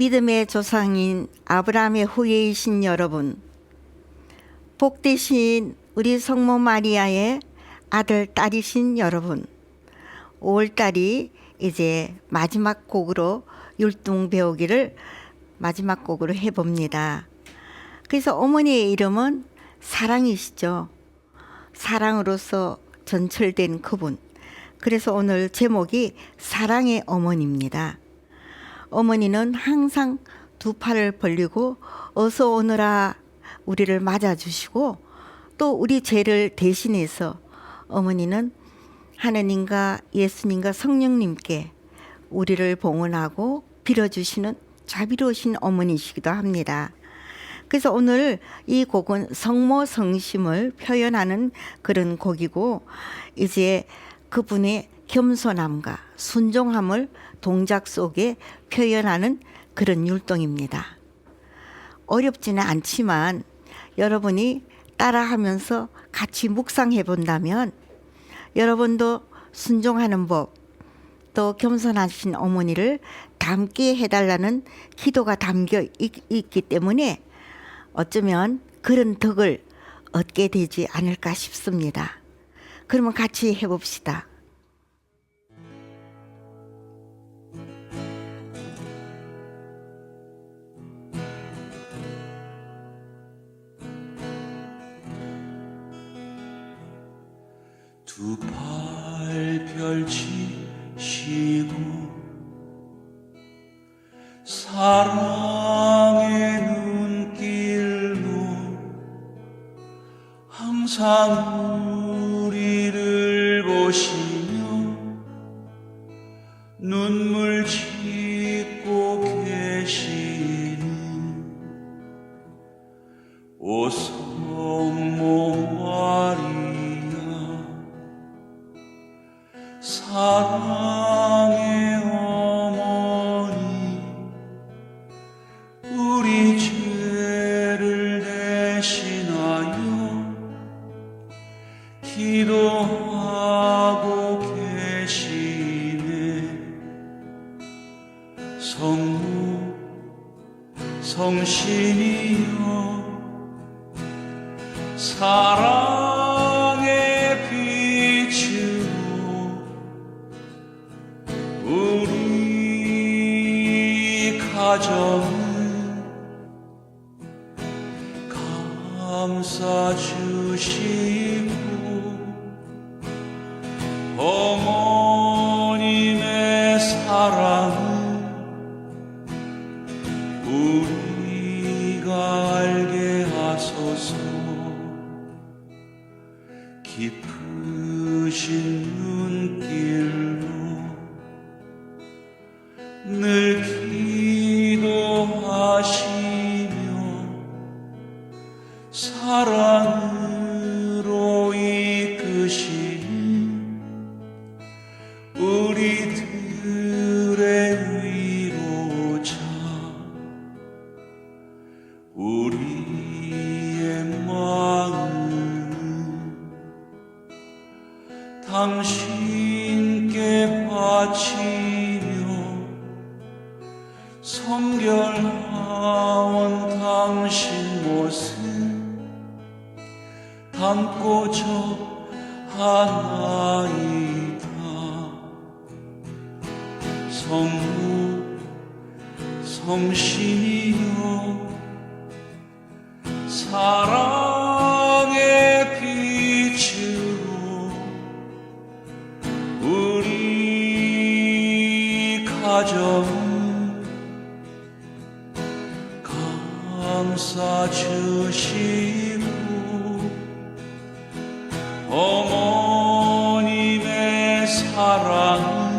믿음의 조상인 아브라함의 후예이신 여러분, 복되신 우리 성모 마리아의 아들, 딸이신 여러분, 5월달이 이제 마지막 곡으로 율동 배우기를 마지막 곡으로 해봅니다. 그래서 어머니의 이름은 사랑이시죠. 사랑으로서 전철된 그분. 그래서 오늘 제목이 사랑의 어머니입니다. 어머니는 항상 두 팔을 벌리고 어서 오너라 우리를 맞아주시고 또 우리 죄를 대신해서 어머니는 하느님과 예수님과 성령님께 우리를 봉헌하고 빌어주시는 자비로우신 어머니시기도 합니다. 그래서 오늘 이 곡은 성모 성심을 표현하는 그런 곡이고 이제 그분의 겸손함과 순종함을 동작 속에 표현하는 그런 율동입니다. 어렵지는 않지만 여러분이 따라하면서 같이 묵상해 본다면 여러분도 순종하는 법, 또 겸손하신 어머니를 닮게 해달라는 기도가 담겨 있, 있기 때문에 어쩌면 그런 덕을 얻게 되지 않을까 싶습니다. 그러면 같이 해봅시다. 두 팔 펼치시고 사랑의 눈길로 항상 우리를 보시며 눈물 짓고 계시는 오성 사랑의 어머니 우리 죄를 대신하여 기도하고 계시네. 성모 성신이여 사랑 가정을 감싸 주시고 어머님의 사랑을 우리가 알게 하소서. 깊으신 눈길로 늘 사랑으로 이끄시는 우리들의 위로자. 우리의 마음은 당신께 바치며 성결하온 당신 모습 담고자 하나이다. 성부 성신이여 사랑의 빛으로 우리 가정을 감싸 주시고 사랑